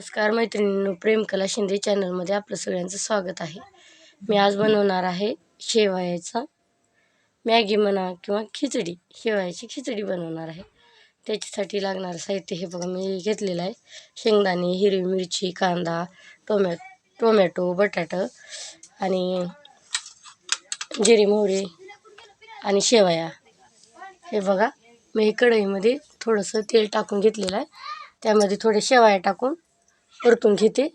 नमस्कार मैत्रिणींनो प्रेमकला शिंदे चॅनलमध्ये आपलं सगळ्यांचं स्वागत आहे. मी आज बनवणार आहे शेवयाचा मॅगी म्हणा किंवा खिचडी. शेवयाची खिचडी बनवणार आहे. त्याच्यासाठी लागणारं साहित्य हे बघा मी घेतलेलं आहे. शेंगदाणे हिरवी मिरची कांदा टोमॅ टोमॅटो बटाटं आणि जिरे मोहरी आणि शेवया. हे बघा मी कढईमध्ये थोडंसं तेल टाकून घेतलेलं आहे. त्यामध्ये थोडे शेवया टाकून परतून घेते.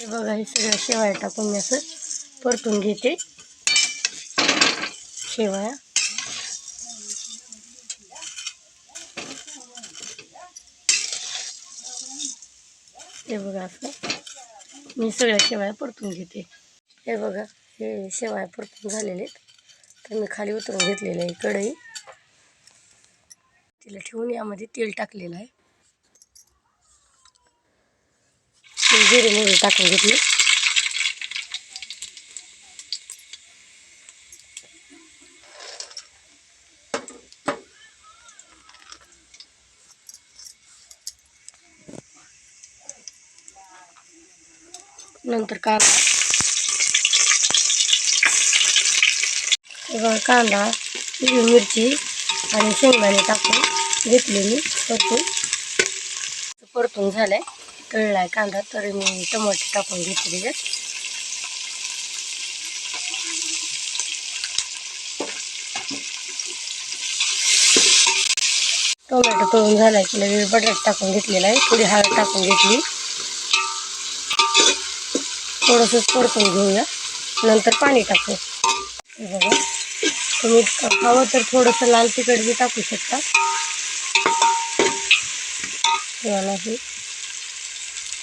बघा हे सगळं शेवाळ टाकून मी असं परतून घेते. शेवया हे बघा असं. मी सगळ्या शेवया परतून घेते. हे बघा हे शेवया परतून झालेले आहेत. तर मी खाली उतरून घेतलेलं आहे कढई. तिला ठेवून यामध्ये तेल टाकलेलं आहे. जिरे मोहरी टाकून घेतली. नंतर कांदा. कांदा हिरवी मिरची आणि शेंगदाणे टाकून घेतले मी परतून. परतून झालंय. तळलाय कांदा तर मी टमाटे टाकून घेतले टोमॅटो तळून झालाय. की लगेच बटाट टाकून घेतलेला आहे. थोडी हळद टाकून घेतली. थोडंसं परतून घेऊया. नंतर पाणी टाकू. हे बघा. तुम्ही हवं तर थोडंसं लाल तिखट बी टाकू शकता.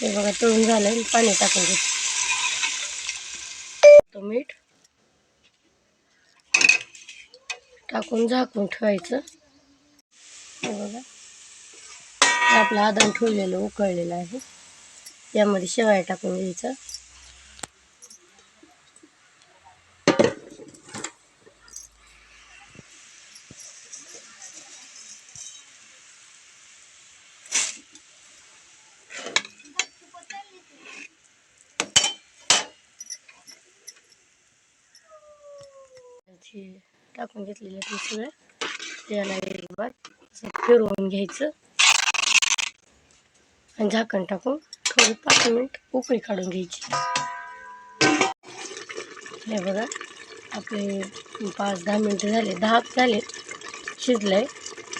हे बघा तळून झालं पाणी टाकून घेतो. तो मीठ टाकून झाकून ठेवायचं. बघा. आपलं आदान ठेवलेलं उकळलेलं आहे. यामध्ये शेवाया टाकून घ्यायचं. हे टाकून घेतलेलं ते सगळं. त्याला एक बार असं फिरवून घ्यायचं. आणि झाकण टाकून थोडी पाच मिनिट उकळी काढून घ्यायची. हे बघा आपले पाच दहा मिनटं झाले. दहा झाले. शिजलं आहे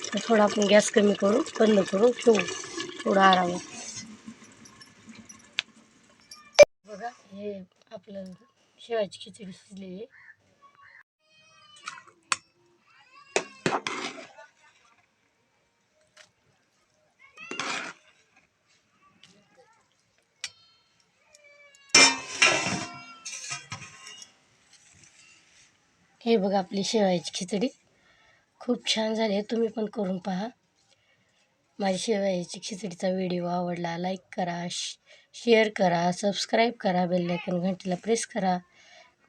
तर थोडा आपण गॅस कमी करून बंद करून ठेवू. थोडं आराम बघा हे आपलं शेवायची खिचडी शिजलेली आहे. हे बघा आपली शेवायची खिचडी. खूप छान झाली आहे. तुम्ही पण करून पहा. माझी शेवायची खिचडीचा व्हिडिओ आवडला लाईक करा शेअर करा सबस्क्राईब करा बेल आयकन घंटीला प्रेस करा.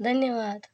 धन्यवाद.